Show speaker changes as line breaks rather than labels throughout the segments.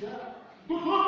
do dono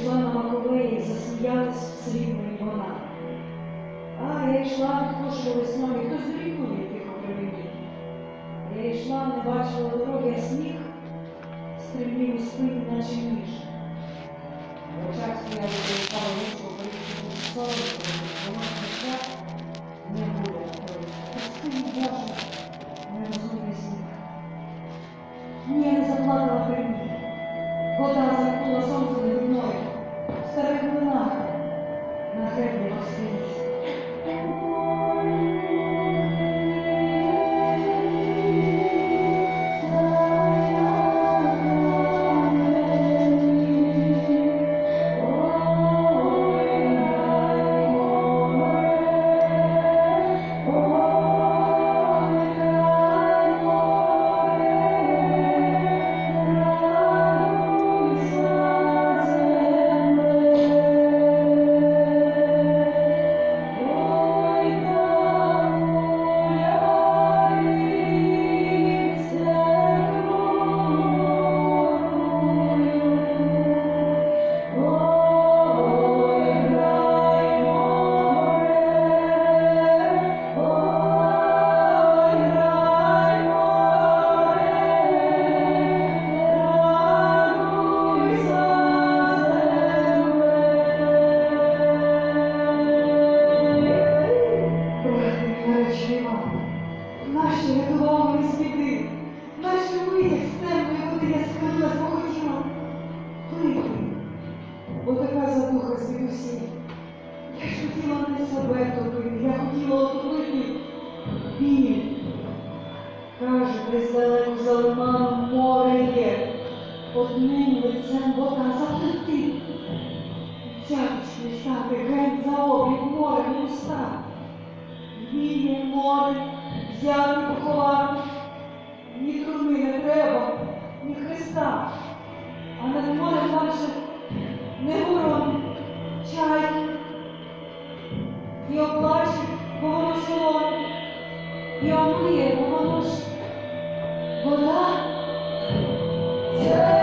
пішла на
Маковеї, засміялась срібною вона. А я йшла прошлою весною, хтось дорікує тихо при мені. Я йшла, не бачила дороги, а сніг стрімлів у спину, наче ніж. В очах стояла стала лучшого політичного солоду, вона життя не буде. Прости, Боже, нерозумний сніг. Ні, я не заплакала при мені. Вода закнула сонце, не переклинати на землі світ. Dioglash Monosolon Diomaye Monos Mola Söz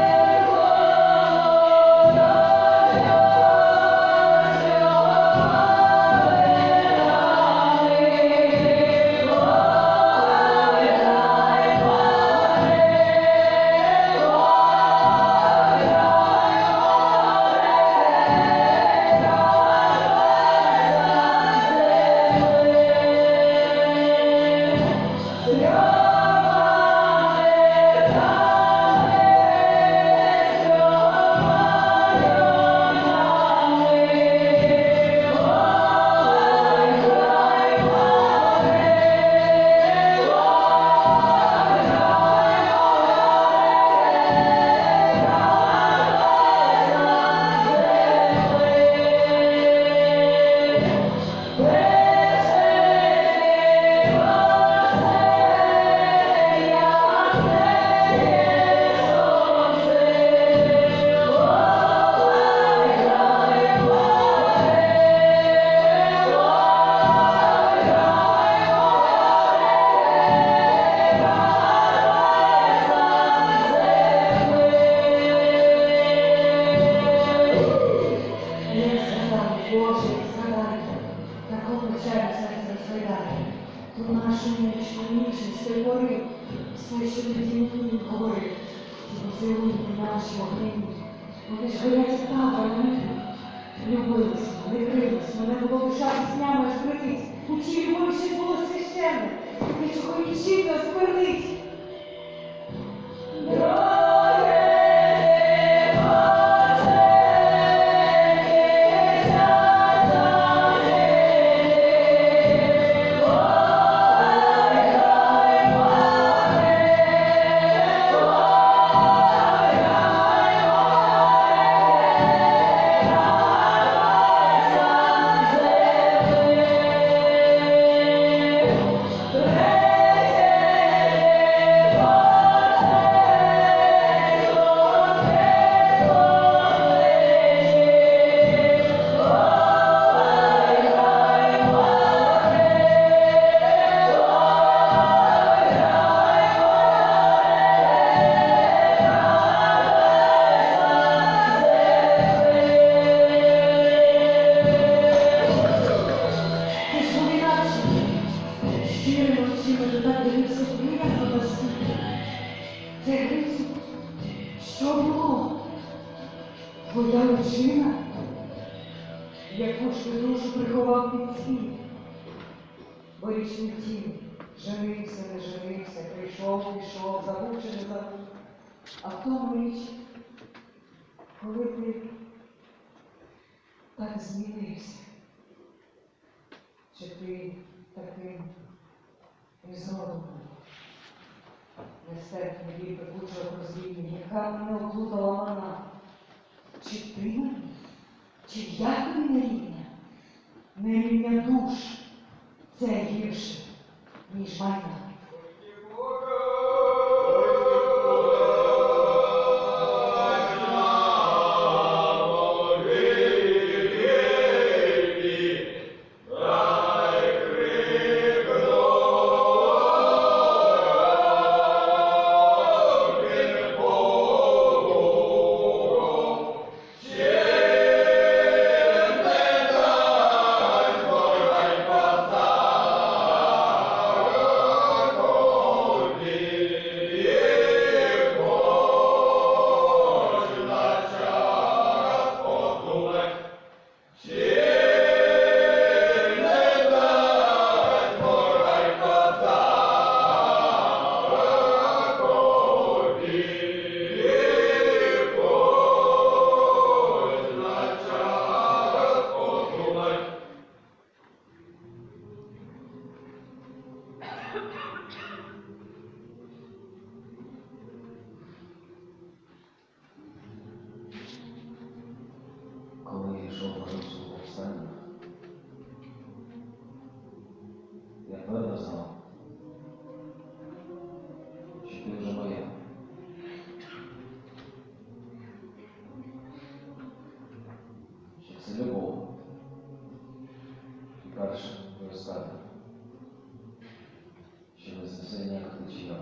розглядає. Ту нашу нічну ніжність, той порив, все, що тоді мені говорив. Поцілунки наші огні. вони ж горять табор мене. Любились, не крились, мене було душа піснями аж критить. У любові щось було священне, те, чого і чітко Личина, яку ж ти душу приховав під світ. Борічний тінь, женився, не женився, прийшов, пішов, забув чи не забув. А в тому річ, коли ти так змінився. Чи ти таким ізодом? Нестерпний біль пекучого розління, яка мене оплутала вона. Чи ти? Чи я тобі не рівня? Не рівня душ. Це гірше, ніж майна.
І перше розкати, що не знесе ніяка течія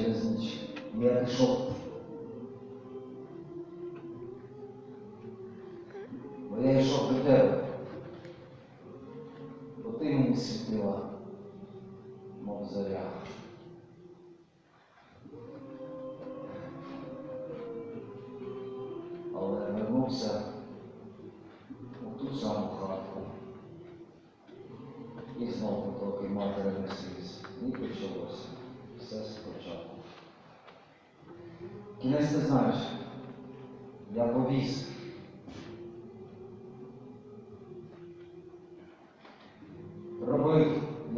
这个事情你来说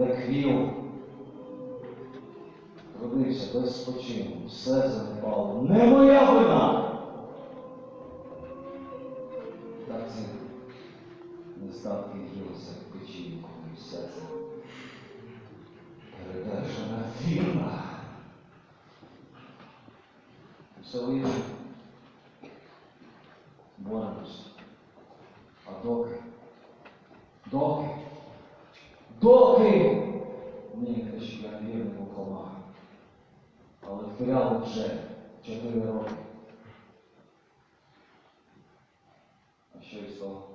як вів, родився без спочину, все занепало. Не моя вина! Так це нестатки гілося в печінку і все це передержана вірна. 对，就那个，还
写一首。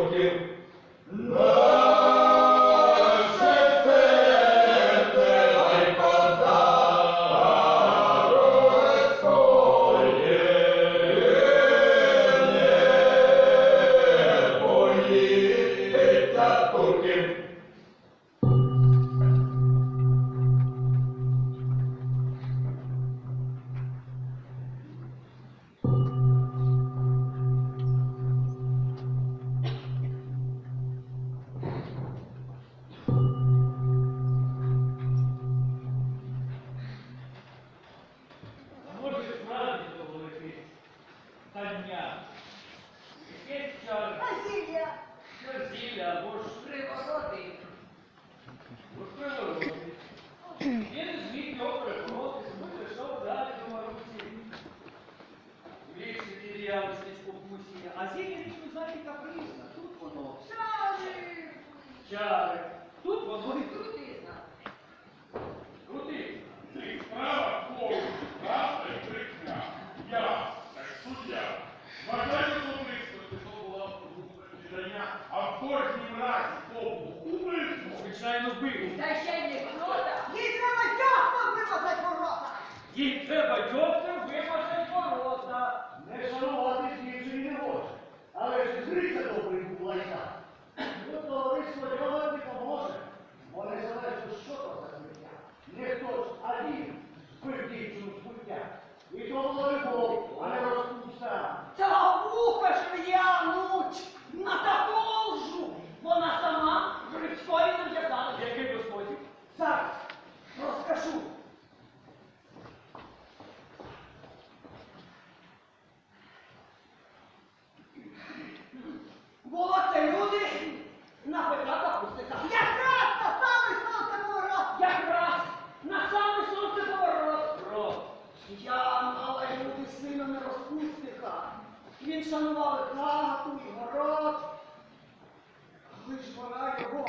porque não Питання. Яке
ця
зілля або ж
шанували плату, хату, город, лиш вона його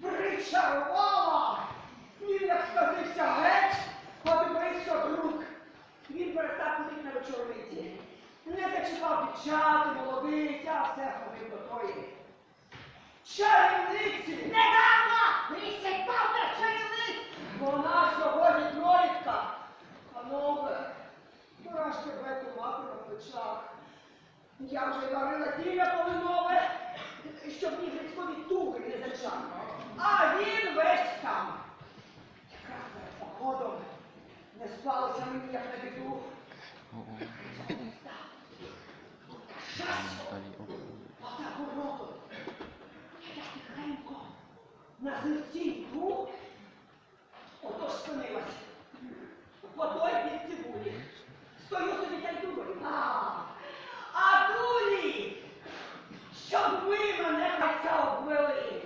причарувала, він як сказився геть, подивився
друг. Він перестав ходити на вечорниці. Не зачіпав дівчат, молодиця, а все ходив до тої.
Чарівниці! Недавно! Місяць павда чарівниць! Вона сьогодні пролітка! Панове, дураж тебе ту мати на плечах. Я вже варила зілля полинове, щоб ні Грицькові туги не зачав. А він весь там. Якраз перед походом не спалося мені, як на біду. Отак уроком. Я тихенько на зерці йду, отож спинилась. Водой під цибулі. Стою собі та й думаю. А, а дулі, щоб ви мене хотя обвели.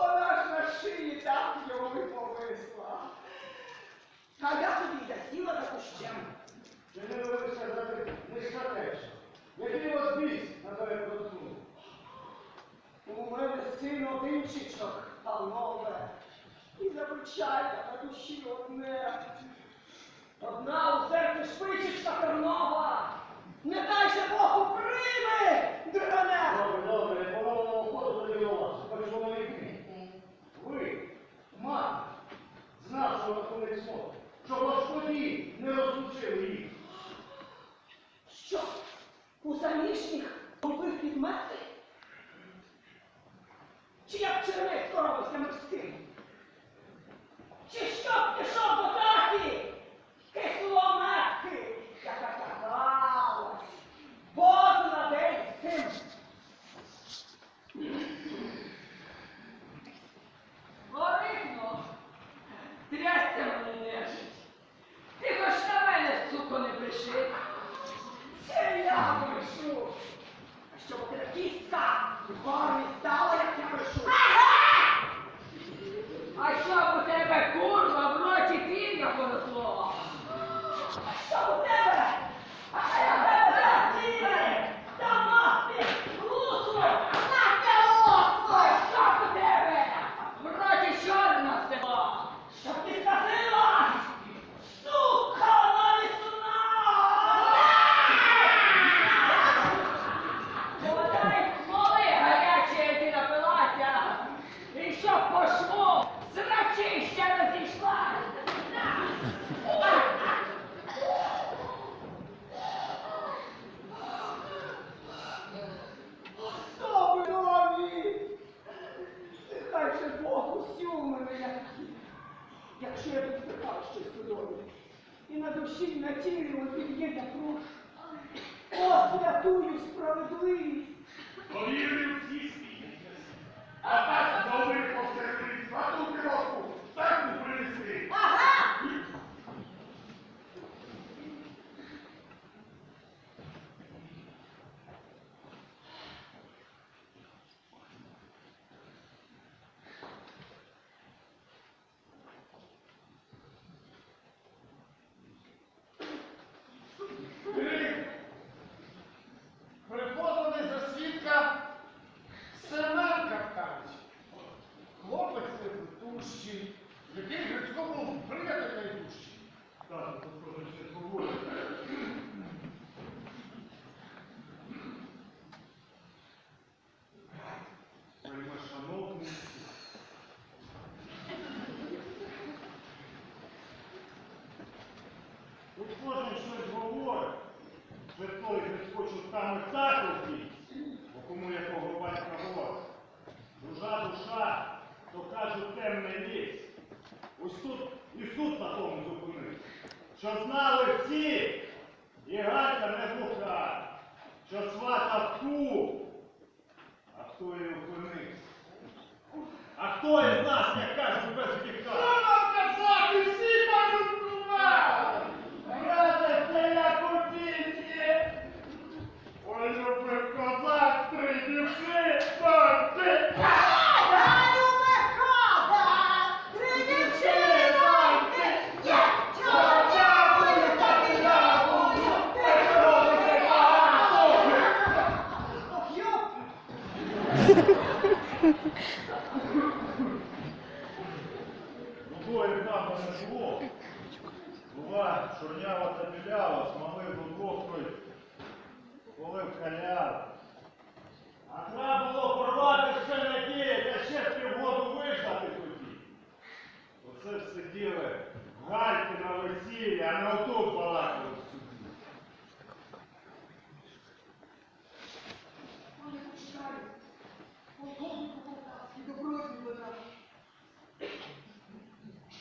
Вона ж на шиї так йому і повисла. А я собі засіла за кущем.
Чи не дивишся за тим? Не шкатеш. Який вас біс на тебе просунув?
У мене син одинчичок, панове, і забичайка на душі одне. Одна у серці шпичечка тернова, не дай же Богу прийми, дране!
Добре, добре, по новому ходу. Хоч воно і ти. Ви, мати, знав, що виходить слово, що господі не розлучили їх.
Що, у заміжніх побив підмети? Чи як червець коровився морським? Чи що пішов
кожен щось говорить, той Грицько чутками так робить, бо кому якого батька голос. Душа душа, то кажуть темний ліс. Ось тут і суд на тому зупинився. Що знали всі, і гадка не глуха, що свата ту, а хто і опинився. А хто із нас, як кажуть, без гріха?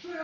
Що я